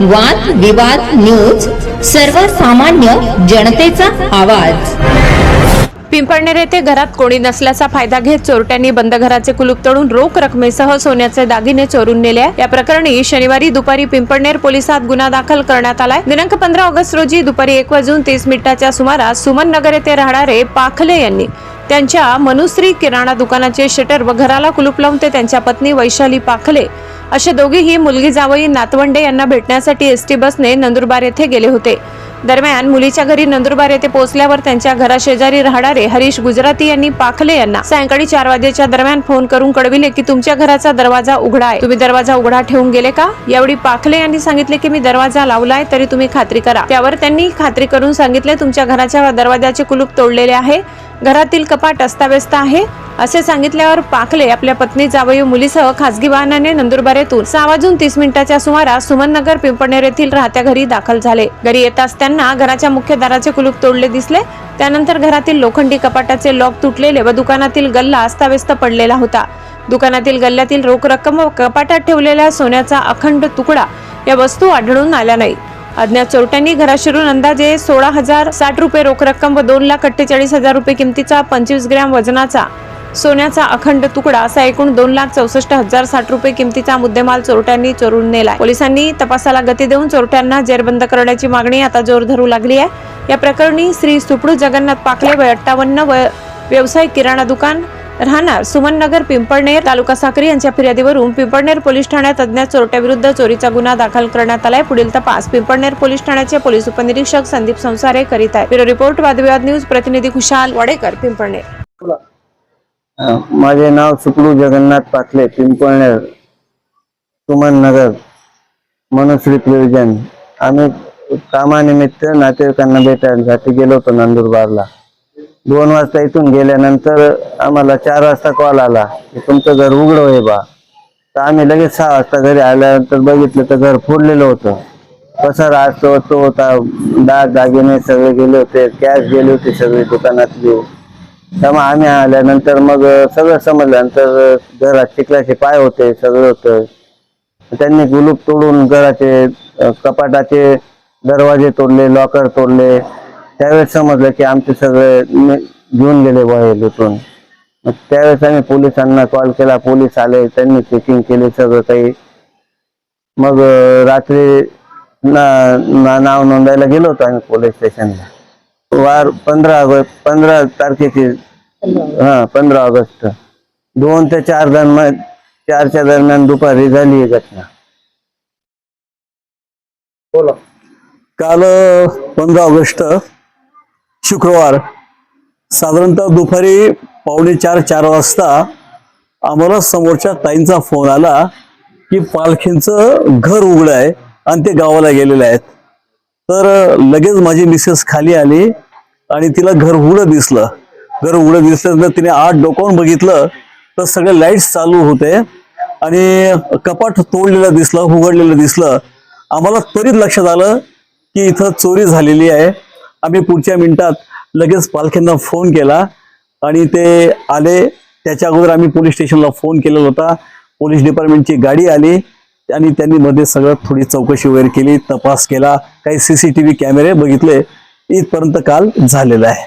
वाद विवाद न्यूज सर्वसामान्य जनतेचा आवाज. पिंपळनेर येथे घरात कोणी नसल्याचा फायदा घेत चोरट्यांनी बंद घराचे कुलूप तोडून रोख रकमेसह सोन्याचे दागिने चोरून नेले या प्रकरणी शनिवारी दुपारी पिंपळनेर पोलिसात गुन्हा दाखल करण्यात आलाय. दिनांक पंधरा ऑगस्ट रोजी दुपारी एक वाजून तीस मिनिटाच्या सुमारास सुमन नगर येथे राहणारे पाखले यांनी त्यांच्या मनुश्री किराणा दुकानाचे शटर व घराला कुलूप लावून ते त्यांच्या पत्नी वैशाली पाखले असे दोघेही मुलगी जावई नातवंडे यांना भेटण्यासाठी एसटी बसने नंदुरबार येथे गेले होते. दरम्यान मुलीच्या घरी नंदुरबार येथे पोहोचल्यावर त्यांच्या घराशेजारी राहणारे हरीश गुजराती यांनी पाखले यांना सायंकाळी चार वाजेच्या दरम्यान फोन करून कळविले की तुमच्या घराचा दरवाजा उघडा आहे. तुम्ही दरवाजा उघडा ठेवून गेले का? यावेळी पाखले यांनी सांगितले की मी दरवाजा लावलाय तरी तुम्ही खात्री करा. त्यावर त्यांनी खात्री करून सांगितले तुमच्या घराच्या दरवाजाचे कुलूप तोडलेले आहे. घरातील कपाट अस्ताव्यस्त आहे. असे सांगितल्यावर पाखले आपल्या पत्नी जावई मुलीसह खासगी वाहनाने नंदुरबार येथून सहा वाजून तीस मिनिटाच्या सुमारास सुमननगर पिंपळनेर येथील राहत्या घरी दाखल झाले. घरी येताच त्यांना घराच्या मुख्य दाराचे कुलूप तोडले दिसले. त्यानंतर घरातील लोखंडी कपाटाचे लॉक तुटलेले व दुकानातील गल्ला अस्ताव्यस्त पडलेला होता. दुकानातील गल्ल्यातील रोख रक्कम व कपाटात ठेवलेल्या सोन्याचा अखंड तुकडा या वस्तू आढळून आल्या नाही अज्ञात चोरट्यांनी घरात शिरून अंदाजे सोळा हजार साठ रुपये रोख रक्कम व दोन लाख अठ्ठेचाळीस हजार रुपये किमतीचा पंचवीस ग्रॅम वजनाचा सोन्याचा अखंड तुकडा असा एकूण दोन लाख चौसष्ट हजार साठ रुपये किमतीचा मुद्देमाल चोरट्यांनी चोरून नेला पोलिसांनी तपासाला गती देऊन चोरट्यांना जेरबंद करण्याची मागणी आता जोर धरू लागली आहे. या प्रकरणी श्री सुपडू जगन्नाथ पाकले वय अठ्ठावन्न व व्यवसाय किराणा दुकान राहणार. सुमननगर पिंपळनेर तालुका साक्री यांच्या फिर्यादीवरून पिंपळनेर पोलीस ठाण्यात अज्ञात चोरट्याविरुद्ध चोरीचा गुन्हा दाखल करण्यात आलाय. पुढील तपास पिंपळनेर पोलीस ठाण्याचे पोलीस उपनिरीक्षक संदीप संसारे करीत आहेत ब्युरो रिपोर्ट वादविवाद न्यूज प्रतिनिधी खुशाल वाडेकर पिंपळनेर. माझे नाव सुकडू जगन्नाथ पाटले पिंपळनेर सुमननगर मनुश्री आम्ही कामानिमित्त नातेवाईकांना भेटायसाठी गेलो होतो नंदुरबारला. दोन वाजता इथून गेल्यानंतर आम्हाला चार वाजता कॉल आला की तुमचं घर उघडं आहे बा. तर आम्ही लगेच सहा वाजता घरी आल्यानंतर बघितलं तर घर फोडलेलं होतं. कसं असतो तो होता. दाग दागिने सगळे गेले होते. कॅश गेले होते सगळी दुकानातली. त्यामुळे आम्ही आल्यानंतर मग सगळं समजल्यानंतर घरात चिखलाचे पाय होते सगळं होतं. त्यांनी गुलूप तोडून घराचे कपाटाचे दरवाजे तोडले लॉकर तोडले. त्यावेळेस समजलं की आमचे सगळे घेऊन गेले वय लुटून. मग त्यावेळेस आम्ही पोलिसांना कॉल केला. पोलीस आले त्यांनी चेकिंग केले सगळं काही. मग रात्री ना- ना- नाव नोंदायला गेलो होतो आम्ही पोलीस स्टेशनला वार पंधरा ऑगस्ट पंधरा तारखेची हा पंधरा ऑगस्ट. दोन ते चार दरम्यान चारच्या दरम्यान दुपारी झाली ही घटना. काल पंधरा ऑगस्ट शुक्रवार साधारणतः दुपारी पावणे चार चार वाजता आम्हाला समोरच्या ताईंचा फोन आला की पालखींचं घर उघड आहे आणि ते गावाला गेलेले आहेत. तर लगेच माझी मिसेस खाली आली आणि तिला घर उघडं दिसलं. घर उघडं दिसल्यानंतर तिने आत डोकावून बघितलं तर सगळे लाईट्स चालू होते आणि कपाट तोडलेलं दिसलं उघडलेलं दिसलं. आम्हाला त्वरित लक्षात आलं की इथं चोरी झालेली आहे. आम्ही पुढच्या मिनिटात लगेच पालख्यांना फोन केला. आणि ते आले. त्याच्या अगोदर आम्ही पोलीस स्टेशनला फोन केलेला होता. पोलीस डिपार्टमेंटची गाडी आली. आणि त्यांनी मध्ये सगळं थोडी चौकशी वगैरे केली तपास केला. काही सीसीटीव्ही कॅमेरे बघितले. इथपर्यंत काल झालेला आहे.